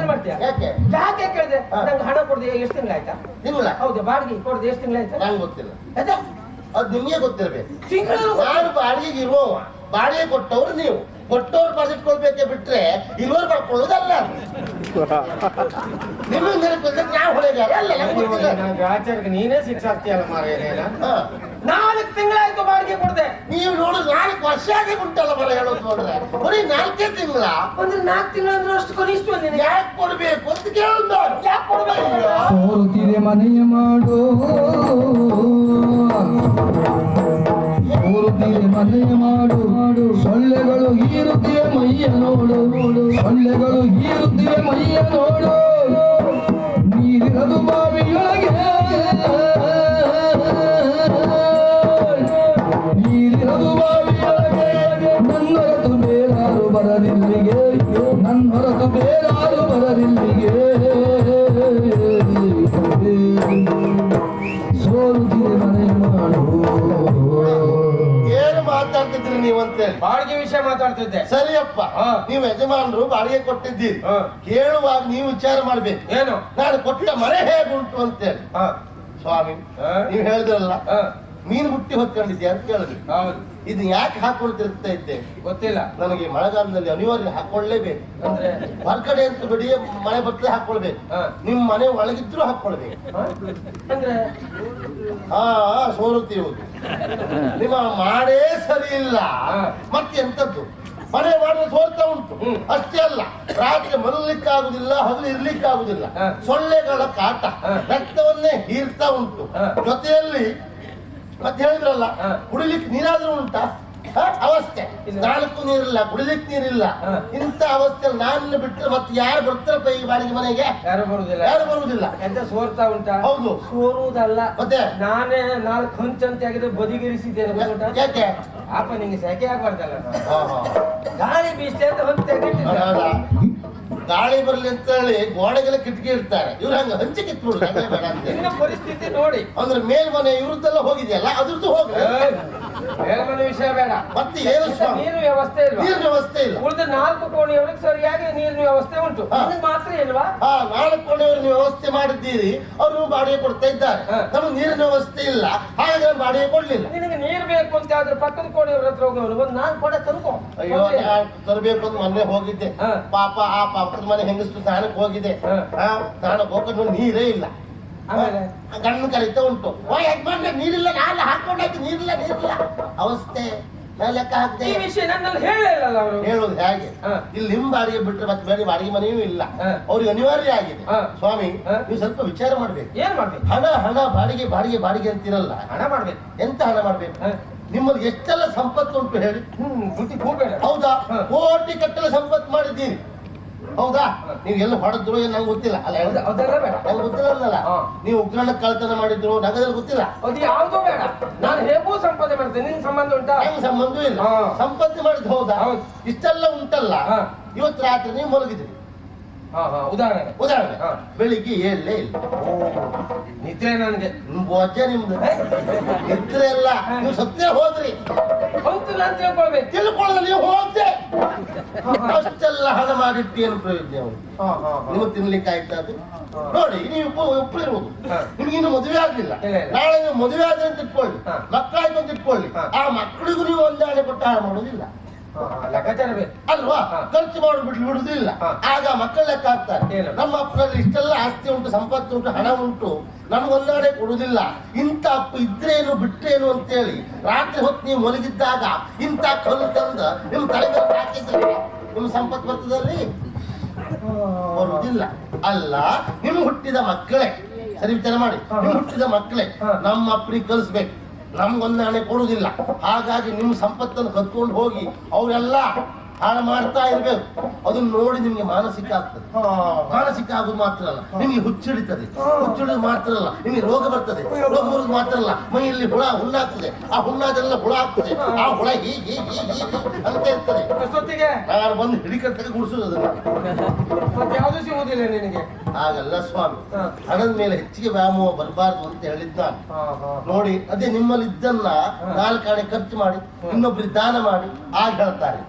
ಮಂಗನ ಮಾಡ್ತೀಯ? ಯಾಕೆ? ಯಾಕೆ ಕೇಳಿದೆ. ನಂಗೆ ಹಣ ಕೊಡ್ದೆ ಎಷ್ಟು ತಿಂಗಳಾಯ್ತಾ ತಿಂಗಳ ಹೌದು? ಬಾಡಿಗೆ ಕೊಡ್ದೆ ಎಷ್ಟು ತಿಂಗಳಾಯ್ತಾ ನಂಗೆ ಗೊತ್ತಿಲ್ಲ. ಅದೇ ಅದು ನಿಮಗೆ ಗೊತ್ತಿರಬೇಕು. ತಿಂಗಳು ನಾನು ಬಾಡಿಗೆಗೆ ಇರುವವ ಬಾಡಿಗೆ ಕೊಟ್ಟವ್ರು ನೀವು. ಕೊಟ್ಟವ್ರು ಬರೆದಿಟ್ಕೊಳ್ಬೇಕೆ ಬಿಟ್ರೆ ಇರುವರು ಮಾಡ್ಕೊಳ್ಳೋದಲ್ಲ. ನಿಮ್ಮ ನೆನಪಿದ್ರೆ ನಾವು ಹೊಳೆಗಾರ ಅಲ್ಲ ನಮ್ಗೆ ಗೊತ್ತಿಲ್ಲ. ಆಚಾರ್ಯ ನೀನೇ ಶಿಕ್ಷಾರ್ಥಿ ಅಲ್ಲ ಮಾರೇನ ಹಾ. ನಾಲ್ಕು ತಿಂಗಳಾಯ್ತು ಬಾಡಿಗೆ ಕೊಡದೆ. ನೀವು ನೋಡು ನಾಲ್ಕು ವರ್ಷ ಆಗಿ ಉಂಟಲ್ಲ ಬರ ಹೇಳೋದು ನೋಡಿದ್ರೆ ಬರೀ ನಾಲ್ಕೇ ತಿಂಗಳ? ಅಂದ್ರೆ ನಾಲ್ಕು ತಿಂಗಳ ಅಂದ್ರೆ ಅಷ್ಟು ಕನಿಷ್ಠ ಒಂದಿನ. ಯಾಕೆ ಕೊಡ್ಬೇಕು ಅಂತ ಕೇಳುದು. ಯಾಕೆ ಕೊಡ್ಬೇಕು. ಸೋರುತ್ತಿದೆ ಮನೆಯ ಮಾಡು. ಸೋರುತ್ತಿದೆ ಮನೆಯ ಮಾಡು. ಮಾಡು ಸೊಳ್ಳೆಗಳು ಹೀರುತ್ತಿವೆ ಮೈಯ ನೋಡು. ನೋಡು ಸೊಳ್ಳೆಗಳು ಹೀರುತ್ತಿವೆ ಮೈಯ ನೋಡು. ನೀರಿರದು ಬಾವಿಯೊಳಗೆ ಬಾಡಿಗೆ ಮಾತಾಡ್ತಿದ್ದೆ. ಸರಿಯಪ್ಪ. ನೀವು ಯಜಮಾನರು ಬಾಡಿಗೆ ಕೊಟ್ಟಿದ್ದೀರಿ. ಕೇಳುವಾಗ ನೀವು ವಿಚಾರ ಮಾಡ್ಬೇಕು. ಏನು? ನಾನು ಕೊಟ್ಟ ಮನೆ ಹೇಗುಂಟು ಅಂತೇಳಿ. ಹೇಳಿ ಸ್ವಾಮಿ ಹಾ. ನೀವು ಹೇಳಿದ್ರಲ್ಲ ಹಾ. ಮೀನು ಹುಟ್ಟಿ ಹೊತ್ಕೊಂಡಿದ್ಯಾ ಅಂತ ಕೇಳಿದ್ರಿ ಹೌದು. ಇದು ಯಾಕೆ ಹಾಕೊಳ್ತಿರ್ತಾ ಇದ್ದೆ? ಗೊತ್ತಿಲ್ಲ. ನನಗೆ ಮಳೆಗಾಲದಲ್ಲಿ ಅನಿವಾರ್ಯ ಹಾಕೊಳ್ಳೇಬೇಕು. ಅಂದ್ರೆ? ಹೊರಗಡೆ ಅಂತ ಬಿಡಿ ಮಳೆ ಬರ್ತದೆ ಹಾಕೊಳ್ಬೇಕು. ನಿಮ್ ಮನೆ ಒಳಗಿದ್ರು ಹಾಕೊಳ್ಬೇಕು. ಹಾ? ಅಂದ್ರೆ? ಹಾ ಸೋರುತ್ತಿರುವುದು. ನಿಮ್ಮ ಮಾಡೇ ಸರಿ ಇಲ್ಲ. ಮತ್ತೆ ಎಂತದ್ದು ಮನೆ ಮಾಡಲು ಸೋರ್ತಾ ಉಂಟು. ಅಷ್ಟೇ ಅಲ್ಲ ರಾತ್ರಿ ಮಲಗಲಿಕ್ಕಾಗುದಿಲ್ಲ ಹಗಲು ಇರ್ಲಿಕ್ಕಾಗುದಿಲ್ಲ. ಆಗುದಿಲ್ಲ ಸೊಳ್ಳೆಗಳ ಕಾಟ. ರಕ್ತವನ್ನೇ ಹೀರ್ತಾ ಉಂಟು. ಜೊತೆಯಲ್ಲಿ ಮತ್ತೆ ಹೇಳಿದ್ರಲ್ಲ. ಕುಡಿಲಿಕ್ಕೆ ನೀರಾದ್ರೂ ಉಂಟಾ? ಅವಸ್ಥೆ ನಾಲ್ಕು ನೀರಿಲ್ಲ ಕುಡಿಲಿಕ್ಕೆ ನೀರಿಲ್ಲ. ಇಂಥ ಅವಸ್ಥೆ ನಾನು ಬಿಟ್ಟರೆ ಮತ್ತೆ ಯಾರು ಬರ್ತಾರಪ್ಪ ಈ ಬಾಡಿಗೆ ಮನೆಗೆ ಯಾರು ಬರುದಿಲ್ಲ ಯಾರು ಬರುವುದಿಲ್ಲ ಎಂತ ಸೋರ್ತಾ ಉಂಟಾ ಹೌದು. ಸೋರುವುದಲ್ಲ ಮತ್ತೆ? ನಾನೇ ನಾಲ್ಕು ಹಂಚ್ ಅಂತ ತೆಗೆದು ಬದಿಗಿರಿಸಿದ್ದೇನೆ? ಯಾಕೆ ಅಪ್ಪ ನಿಂಗೆ ಸೆಕೆ ಆಗ್ಬಾರ್ದಲ್ಲ. ಗಾಳಿ ಬೀಸ್ತೆ ಅಂತ ಹೊತ್ತೆ? ಗಾಳಿ ಬರ್ಲಿ ಅಂತ ಹೇಳಿ ಗೋಡೆಗೆಲ್ಲ ಕಿಟಕಿ ಇರ್ತಾರೆ ಇವ್ರು ಹಂಗ ಹಂಚಿ ಕಿತ್ಬಿಡು ಹಂಗೆ ಬೇಡ ಪರಿಸ್ಥಿತಿ ನೋಡಿ. ಅಂದ್ರೆ ಮೇಲ್ಮನೆ ಇವ್ರದ್ದೆಲ್ಲ ಹೋಗಿದೆಯಲ್ಲ ಅದ್ರದ್ದು ಹೋಗ್ಲಿ. ಮೇಲ್ಮನೆ ವಿಷಯ ಬೇಡ. ಮತ್ತೆ ಸ್ವಾಮಿ? ನೀರು ವ್ಯವಸ್ಥೆ ಇಲ್ವಾ? ನೀರಿನ ವ್ಯವಸ್ಥೆ ಇಲ್ಲ. ಉಳಿದ ನಾಲ್ಕು ಕೋಣೆಯವರಿಗೆ ಸರಿಯಾಗಿ ನೀರಿನ ವ್ಯವಸ್ಥೆ ಉಂಟು. ಹಾ. ಮಾತ್ರ ಇಲ್ವಾ? ಹಾ ನಾಲ್ಕು ಕೋಣೆಯವರು ವ್ಯವಸ್ಥೆ ಮಾಡಿದ್ದೀರಿ ಅವರು ಬಾಡಿಗೆ ಕೊಡ್ತಾ ಇದ್ದಾರೆ. ಹಾ. ನಮಗೆ ನೀರಿನ ವ್ಯವಸ್ಥೆ ಇಲ್ಲ. ಹಾಗಾಗಿ ನಾನು ಬಾಡಿಗೆ ಕೊಡ್ಲಿಲ್ಲ. ನಿನಗೆ ನೀರು ಬೇಕು ಅಂತ ಆದ್ರೆ ಪಕ್ಕದ ಕೋಣೆಯವ್ರ ಹತ್ರ ಹೋಗೋರು ಒಂದು ನಾಲ್ಕು ಕೊಡೆ ತರ್ಕೋ. ಅಯ್ಯೋ ನಾನು ತರಬೇಕು ಅಂತ ಮೊನ್ನೆ ಹೋಗಿದ್ದೆ. ಹಾ. ಪಾಪ ಆ ಪಾಪದ ಮನೆ ಹೆಂಗಸ್ತು ತಾಣಕ್ಕೆ ಹೋಗಿದೆ. ಹಾ. ಹಾ, ಸ್ನಾನಕ್ಕೆ ಹೋಗೋದು ನೀರೇ ಇಲ್ಲ. ಆಮೇಲೆ ಗಂಡು ಕರೀತಾ ಉಂಟು. ಓ ಯಜಮಾನ್ರೆ ನೀರಿಲ್ಲ ನಾನು ಹಾಕೊಂಡಾಯ್ತು ನೀರಿಲ್ಲ ನೀರಿಲ್ಲ. ಅವಸ್ಥೆ ಲೆಕ್ಕ ಹಾಕ್ದೆ ಈ ವಿಷಯ ನನ್ನಲ್ಲಿ ಹೇಳಲಿಲ್ಲ ಅವರು? ಹೇಳೋದು ಹೇಗೆ. ಇಲ್ಲಿ ನಿಮ್ಮ ಬಾಡಿಗೆ ಬಿಟ್ರೆ ಮತ್ತೆ ಬೇರೆ ಬಾಡಿಗೆ ಮನೆಯೂ ಇಲ್ಲ. ಅವ್ರಿಗೆ ಅನಿವಾರ್ಯ ಆಗಿದೆ. ಸ್ವಾಮಿ. ನೀವು ಸ್ವಲ್ಪ ವಿಚಾರ ಮಾಡ್ಬೇಕು. ಏನ್ ಮಾಡ್ಬೇಕು? ಹಣ ಹಣ ಬಾಡಿಗೆ ಬಾಡಿಗೆ ಬಾಡಿಗೆ ಅಂತಿರಲ್ಲ. ಹಣ ಮಾಡ್ಬೇಕು. ಎಂತ ಹಣ ಮಾಡ್ಬೇಕು. ನಿಮ್ಮಲ್ಲಿ ಎಷ್ಟೆಲ್ಲ ಸಂಪತ್ತು ಉಂಟು ಹೇಳಿ? ಹ್ಮ್ ಕೂಬೇಡ ಹೌದಾ. ಕೋಟಿ ಕಟ್ಟಲೆ ಸಂಪತ್ತು ಮಾಡಿದ್ದೀರಿ. ಹೌದಾ? ನೀವ್ ಎಲ್ಲ ಹೊಡೆದ್ರು ಏನು ನಂಗೆ ಗೊತ್ತಿಲ್ಲ. ಅಲ್ಲ ಅದೆಲ್ಲ ಬೇಡ. ನಂಗೆ ಗೊತ್ತಿಲ್ಲ ಅಲ್ಲ. ನೀವು ಉಗ್ರಾಣ ಕಳ್ತನ ಮಾಡಿದ್ರು ನಗದಲ್ಲಿ ಗೊತ್ತಿಲ್ಲ. ಅದು ಯಾವ್ದು ಬೇಡ. ನಾನು ಹೇಗೂ ಸಂಪಾದನೆ ಮಾಡ್ತೇನೆ. ನಿನ್ ಸಂಬಂಧ ಉಂಟಾ? ನಂಗೆ ಸಂಬಂಧ ಇಲ್ಲ. ಸಂಪತ್ತಿ ಮಾಡಿದ್ ಹೌದಾ. ಇಷ್ಟೆಲ್ಲ ಉಂಟಲ್ಲ. ಇವತ್ತು ರಾತ್ರಿ ನೀವು ಮಲಗಿದ್ರಿ. ಉದಾಹರಣೆ. ಉದಾಹರಣೆ. ಹಾ. ಬೆಳಿಗ್ಗೆ ಏಳಲೇ ಇಲ್ಲ. ನಿದ್ರೆ ನನಗೆ. ಬೊಜ್ಜ ನಿಮ್ದು. ನಿದ್ರೆ ಎಲ್ಲ ನೀವು ಸತ್ಯ ಹೋದ್ರಿ. ಹೌದು ನಾನು ತಿಳ್ಕೊಳ್ಬೇಕು. ತಿಳ್ಕೊಳ್ಳೋದು ನೀವು ಹೋಗ್ದೆ ಹಾ, ಹಾ. ಅಷ್ಟೆಲ್ಲ ಹಣ ಮಾಡಿಟ್ಟು ಏನು ಪ್ರಯೋಜನ. ನಿಮಗೆ ತಿನ್ಲಿಕ್ಕೆ ಆಯ್ತಾ ಅದು? ನೋಡಿ ನೀವು ಉಪ್ಪು ಇರುವುದು. ನಿಮ್ಗೆ ಇನ್ನು ಮದುವೆ ಆಗ್ಲಿಲ್ಲ. ಇಲ್ಲ, ಇಲ್ಲ. ನಾಳೆ ನೀವು ಮದುವೆ ಆದ್ರೆ ಅಂತ ಇಟ್ಕೊಳ್ಳಿ. ಮಕ್ಕಳಾಯ್ತು ಅಂತ ಇಟ್ಕೊಳ್ಳಿ. ಆ ಮಕ್ಕಳಿಗೂ ನೀವು ಒಂದಾಣೆ ಕೊಟ್ಟು ಹಾಳು ಮಾಡೋದಿಲ್ಲ. ಲೆಕ್ಕಾಚಾರ ಬೇಕು ಅಲ್ವಾ? ಖರ್ಚು ಮಾಡಿ ಬಿಡುದಿಲ್ಲ ಆಗ ಮಕ್ಕಳ ಲೆಕ್ಕ ಆಗ್ತಾರೆ ಏನು? ನಮ್ಮ ಅಪ್ಪನಲ್ಲಿ ಇಷ್ಟೆಲ್ಲ ಆಸ್ತಿ ಉಂಟು ಸಂಪತ್ತು ಉಂಟು ಹಣ ಉಂಟು. ನಮಗೊಂದಾಡೆ ಕೊಡುದಿಲ್ಲ ಇಂಥ ಅಪ್ಪ ಇದ್ರೇನು ಬಿಟ್ರೇನು ಅಂತೇಳಿ ರಾತ್ರಿ ಹೊತ್ತು ನೀವು ಮಲಗಿದ್ದಾಗ ಇಂಥ ಕಲ್ಲು ತಂದ ನಿಮ್ ತಲೆ ಹಾಕಿದ್ರೆ ನಿಮ್ ಸಂಪತ್ತು ಬರ್ತದಲ್ಲಿ? ಬರುವುದಿಲ್ಲ. ಅಲ್ಲ ನಿಮ್ ಹುಟ್ಟಿದ ಮಕ್ಕಳೇ. ಸರಿ ವಿಚಾರ ಮಾಡಿ. ನಿಮ್ ಹುಟ್ಟಿದ ಮಕ್ಕಳೇ ನಮ್ಮ ಅಪ್ಪನಿಗೆ ಕಲಿಸ್ಬೇಕು. ನಮ್ಗೊಂದಾಣೆ ಕೊಡುವುದಿಲ್ಲ. ಹಾಗಾಗಿ ನಿಮ್ಮ ಸಂಪತ್ತನ್ನು ಕತ್ಕೊಂಡು ಹೋಗಿ ಅವರೆಲ್ಲ ಹಾಳು ಮಾಡ್ತಾ ಇರ್ಬೇಕು. ಅದನ್ನ ನೋಡಿ ನಿಮ್ಗೆ ಮಾನಸಿಕ ಆಗ್ತದೆ. ಮಾನಸಿಕ ಆಗುದು ಮಾತ್ರ ಅಲ್ಲ. ನಿಮ್ಗೆ ಹುಚ್ಚಿಡಿತದೆ ಹುಚ್ಚಿಡಿದು ಮಾತ್ರ ಅಲ್ಲ. ನಿಮ್ಗೆ ರೋಗ ಬರ್ತದೆ. ರೋಗ ಬರುದು ಮಾತ್ರ ಅಲ್ಲ. ಮೈಯಲ್ಲಿ ಹುಳ ಹುಣ್ಣಾಗ್ತದೆ. ಆ ಹುಣ್ಣಾದೆಲ್ಲ ಹುಳ ಆಗ್ತದೆ. ಆ ಹುಳ ಹೀಗೆ ಅಂತ ಇರ್ತದೆ. ನಾನು ಬಂದು ಹಿಡಿಕಟ್ಟಿಗೆ ಗುಡಿಸುದು ಅದನ್ನ ಯಾವ್ದು ಸಿಗುವುದಿಲ್ಲ ನಿನಗೆ? ಹಾಗಲ್ಲ ಸ್ವಾಮಿ. ಹಣದ ಮೇಲೆ ಹೆಚ್ಚಿಗೆ ವ್ಯಾಮೋಹ ಬರಬಾರ್ದು ಅಂತ ಹೇಳಿದ್ದ ನಾನು. ಹಾ ಹಾ. ನೋಡಿ ಅದೇ ನಿಮ್ಮಲ್ಲಿ ಇದ್ದನ್ನ ನಾಲ್ಕಾಣೆ ಖರ್ಚು ಮಾಡಿ ಇನ್ನೊಬ್ರಿಗೆ ದಾನ ಮಾಡಿ ಆಗ ಹೇಳ್ತಾರೆ.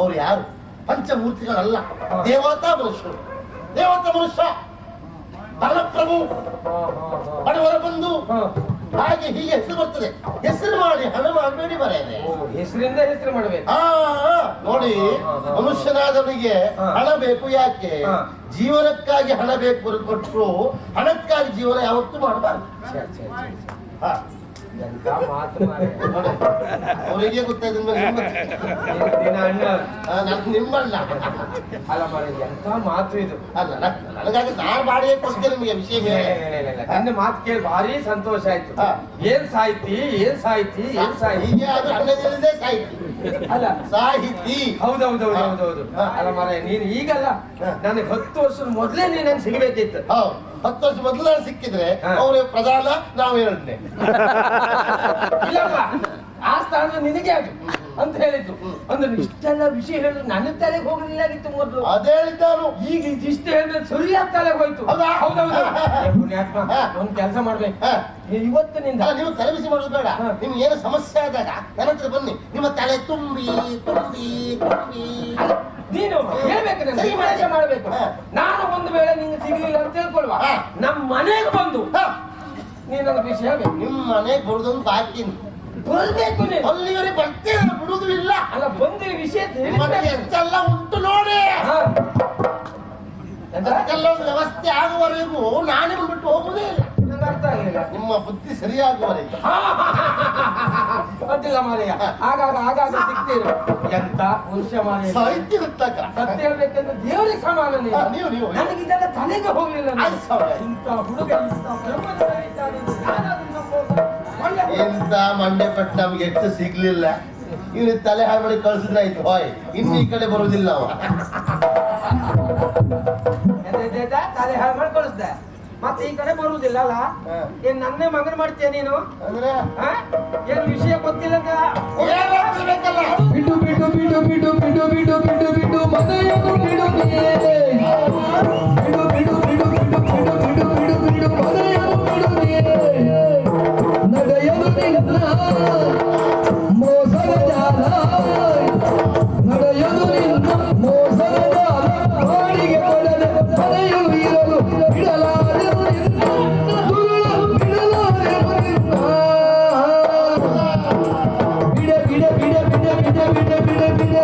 ಅವ್ರು ಯಾರು? ಪಂಚಮೂರ್ತಿಗಳಲ್ಲ. ದೇವತಾ ಮನುಷ್ಯರು. ದೇವತಾ ಮನುಷ್ಯ. ಬಲಪ್ರಭು. ಬಡವರ ಬಂಧು. ಹಾಗೆ ಹೀಗೆ ಹೆಸರು ಬರ್ತದೆ. ಹೆಸರು ಮಾಡಿ ಹಣ ಮಾಡಬೇಡಿ ಬರೆಯದೆ ಹೆಸರಿಂದ ಹೆಸರು ಮಾಡಬೇಕು. ನೋಡಿ ಮನುಷ್ಯನಾದವನಿಗೆ ಹಣ ಬೇಕು ಯಾಕೆ. ಜೀವನಕ್ಕಾಗಿ ಹಣ ಬೇಕು ಕೊಟ್ಟರು ಹಣಕ್ಕಾಗಿ ಜೀವನ ಯಾವತ್ತೂ ಮಾಡಬಾರ್ದು. ಅವರಿಗೆ ಗೊತ್ತಾಯ್ತು ನಿಮ್ಮಲ್ಲ ಅಲ್ಲ ಮಾಡಿ ಎಂತ ಮಾತು ಇದು? ಅಲ್ಲ ನನಗಾಗಿ ನಾನು ಬಾಡಿಗೆ ಕೊಡ್ತೇನೆ ನಿಮಗೆ ವಿಷಯ ನನ್ನ ಮಾತು ಕೇಳಿ ಭಾರಿ ಸಂತೋಷ ಆಯ್ತು. ಏನ್ ಸಾಹಿತಿ ಏನ್ ಸಾಹಿತಿ ಏನ್ ಸಾಹಿತಿ ಅದು ಅಲ್ಲದಿಲ್ಲದೆ ಸಾಹಿತಿ. ಅಲ್ಲ. ಸಾಹಿತಿ. ಹೌದೌದು ಹೌದೌದು. ಹೌದು ಅಲ್ಲ ಮಾರ ನೀನು ಈಗಲ್ಲ. ನನಗೆ ಹತ್ತು ವರ್ಷದ ಮೊದಲೇ ನೀನು ಸಿಗಬೇಕಿತ್ತು. ಹೌದು. ಹತ್ತು ವರ್ಷ ಮೊದಲ ಸಿಕ್ಕಿದ್ರೆ ಅವ್ರಿಗೆ ಅವರು ಪ್ರಧಾನ ನಾವು ಎರಡನೇ. ಇಲ್ಲಪ್ಪ ಆ ಸ್ಥಾನ ನಿನಗೆ ಅದು ಅಂತ ಹೇಳಿದ್ರು ಅಂದ್ರೆ ಇಷ್ಟೆಲ್ಲ ವಿಷಯ ಹೇಳಿದ್ರು ನನ್ನ ತಲೆಗೆ ಹೋಗಲಿಲ್ಲ ಆಗಿತ್ತು ಮೊದಲು. ಅದೇ ಹೇಳಿದ್ದಾನು. ಈಗ ಇದಿಷ್ಟು ಹೇಳಿದ್ರೆ ಸರಿಯಾದ ತಲೆಗೆ ಹೋಯ್ತು. ಹೌದಾ? ಹೌದೌದು. ಒಂದ್ ಕೆಲಸ ಮಾಡ್ಬೇಕು. ಇವತ್ತು ನಿಂದ ನೀವು ತಲೆಬಿಸಿ ಮಾಡೋದು ಬೇಡ. ಹಾ. ನಿಮ್ಗೆ ಏನು ಸಮಸ್ಯೆ ಆದಾಗ ನನ್ನ ಹತ್ರ ಬನ್ನಿ. ನಿಮ್ಮ ತಲೆ ತುಂಬಿ ತುಂಬಿ ತುಂಬಿ. ನೀನು ಹೇಳ್ಬೇಕು ನನಗೆ ಉಪದೇಶ ಮಾಡ್ಬೇಕು. ನಾನು ಒಂದು ವೇಳೆ ನಿಂಗೆ ಸಿಗಲಿಲ್ಲ ಅಂತ ತಿಳ್ಕೊಳ್ವಾ. ನಮ್ ನಮ್ಮ ಮನೆಗೆ ಬಂದು. ನೀನು ನನಗೆ ವಿಷಯ ಹೇಳ್ಬೇಕು. ನಿಮ್ಮ ಮನೆಗೆ ಬರುದೊಂದು ಸಾಕಿನ ಬರ್ಬೇಕು ನೀನು. ಅಲ್ಲಿವರೆಗೆ ಬರ್ತೇನೆ ಬಿಡುದು ಇಲ್ಲ. ಅಲ್ಲ ಬಂದು ಈ ವಿಷಯ ತಿಳಿಸ್ಬೇಕು. ಎಷ್ಟೆಲ್ಲ ಉಂಟು ನೋಡಿ. ಹಾ. ಎಂತ? ಅದಕ್ಕೆಲ್ಲ ಒಂದು ವ್ಯವಸ್ಥೆ ಆಗುವವರೆಗೂ ನಾನೇ ಬಿಟ್ಟು ಹೋಗುದೇ ಇಲ್ಲ. ನಂಗೆ ಅರ್ಥ ಆಗಲಿಲ್ಲ ನಿಮ್ಮ ಬುದ್ಧಿ ಸರಿಯಾಗುವವರೆಗೆ ಅಡ್ಡಿಲ್ಲ ಮಾರಯ್ಯ ಆಗಾಗ ಆಗಾಗ ಸಿಗ್ತೀರಿ ಎಂತ ಮನುಷ್ಯ ಮಾರಯ್ಯ ಸಾಹಿತ್ಯ ಗೊತ್ತಾಗ ಸತ್ಯ ಹೇಳ್ಬೇಕಂದ್ರೆ ದೇವರಿಗೆ ಸಮಾನ. ಹಾ, ನೀವು, ನೀವು. ನನಗೆ ಇದೆಲ್ಲ ತಲೆಗೆ ಹೋಗ್ಲಿಲ್ಲ ನನಗೆ. ಆಯ್ತು. ಇಂಥ ಹುಡುಗ ಇಂಥ ಬ್ರಹ್ಮಚಾರಿ ಇದ್ದಾನೆ, ಯಾರಾದ್ರೂ ನಂಬೋದು? ಒಳ್ಳೆ ಹುಡುಗ. ಎಂತ ಮಂಡೆ ಪಟ್ಟ ನಮ್ಗೆ ಎಷ್ಟು ಸಿಗ್ಲಿಲ್ಲ ಇವನು ತಲೆ ಹಾಳು ಮಾಡಿ ಕಳ್ಸಿದ್ರೆ ಆಯ್ತು ಹೋಯ್ ಇನ್ನು ಈ ಕಡೆ ಬರುವುದಿಲ್ಲ ಅವ ಎದೆ ಎದೆ ಎದೆ ತಲೆ ಹಾಳು ಮಾಡಿ ಕಳಿಸ್ದೆ ಮತ್ತೆ ಈ ಕಡೆ ಬರುವುದಿಲ್ಲ ಅಲ್ಲ ಏನ್ ನನ್ನೇ ಮಗನ್ ಮಾಡ್ತೀಯ ನೀನು ಏನ್ ವಿಷಯ ಗೊತ್ತಿಲ್ಲ ಬಿಟ್ಟು ಬಿಡು ಬಿಡು ಬಿಡು ಬಿಡು ಬಿಡು ಬಿಡು ಬಿಡು ಬಿಡು ಬಿಡು ಬಿಡು ಬಿಡು ಬಿಡು ಬಿಡು ಬಿಡು ಬಿಡು ಬಿಡು ಬಿಡು ಬಿಡು